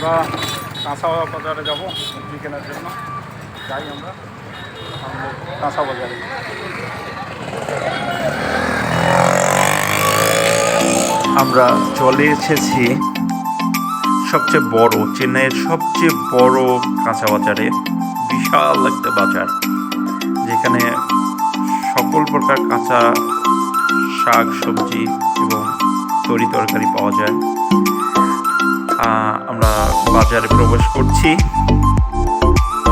আমরা কাঁচা বাজারে যাব সবজি কেনার জন্য। যাই আমরা। কাঁচা বাজারে আমরা চলে এসেছি সবচেয়ে বড়, চেন্নাইয়ের সবচেয়ে বড় কাঁচা বাজারে বিশাল একটা বাজার, যেখানে সকল প্রকার কাঁচা শাক, সবজি এবং তরি তরকারি পাওয়া যায়। আমরা বাজারে প্রবেশ করছি।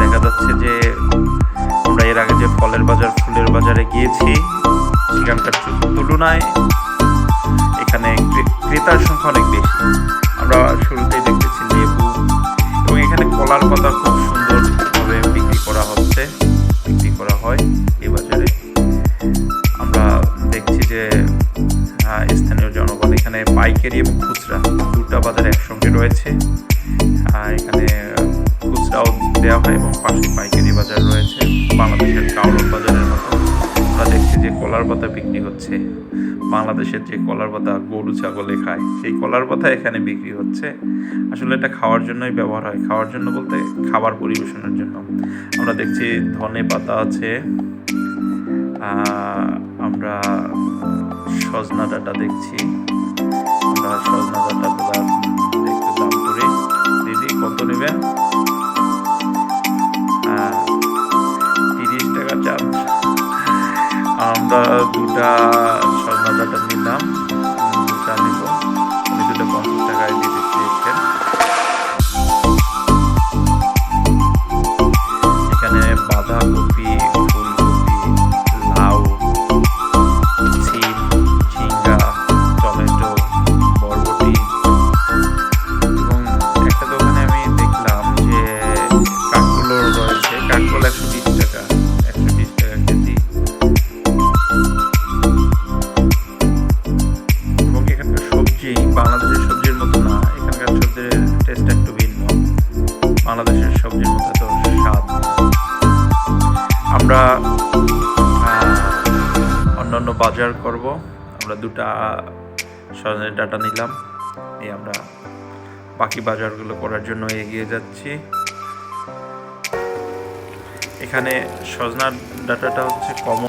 দেখা যাচ্ছে যে আমরা এর আগে যে ফলের বাজার, ফুলের বাজারে গিয়েছি, সেখানকার তুলনায় এখানে ক্রেতার সংখ্যা অনেক বেশি। আমরা শুরুতেই দেখতেছি লেবু, এবং এখানে কলার পাতা খুব সুন্দরভাবে বিক্রি করা হচ্ছে, বিক্রি করা হয় এই বাজারে। আমরা দেখছি যে স্থানীয় জনগণ এখানে পাইকারি এবং খুচরা দুটা বাজার রয়েছে। এখানে খুচরাও দেওয়া হয় এবং পাশে পাইকারি বাজার রয়েছে। বাংলাদেশের কাউরন বাজারের মতো। আমরা দেখছি যে কলার পাতা বিক্রি হচ্ছে। বাংলাদেশের যে কলার পাতা গরু, ছাগলে খায়, সেই কলার পাতা এখানে বিক্রি হচ্ছে। আসলে এটা খাওয়ার জন্যই ব্যবহার হয়। খাওয়ার জন্য বলতে খাবার পরিবেশনের জন্য। আমরা দেখছি ধনে পাতা আছে। আমরা সজনা ডাটা দেখছি। আমরা সজনা ডাটাগুলো নেবেন। আহ, তিরিশ টাকা চাপ আমরা দুটা স্বর্ণ ডাটা নিলাম। সবজির মতো না, এখানকার সবজির টেস্ট একটু ভিন্ন। বাংলাদেশের সবজির মতো তো স্বাদ। আমরা অন্যান্য বাজার করব। আমরা দুটা সজনের ডাটা নিলাম। এই আমরা বাকি বাজারগুলো করার জন্য এগিয়ে যাচ্ছি। এখানে সজনার ডাটাটা হচ্ছে common.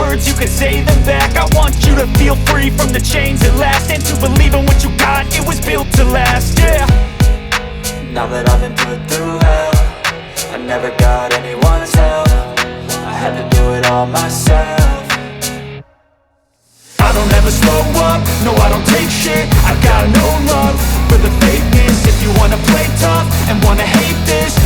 words, you can say them back. I want you to feel free from the chains at last And to believe in what you got, it was built to last, yeah. Now that I've been put through hell I never got anyone's help. I had to do it all myself. I don't ever slow up, no I don't take shit. I got no love for the fakeness. If you wanna play tough and wanna hate this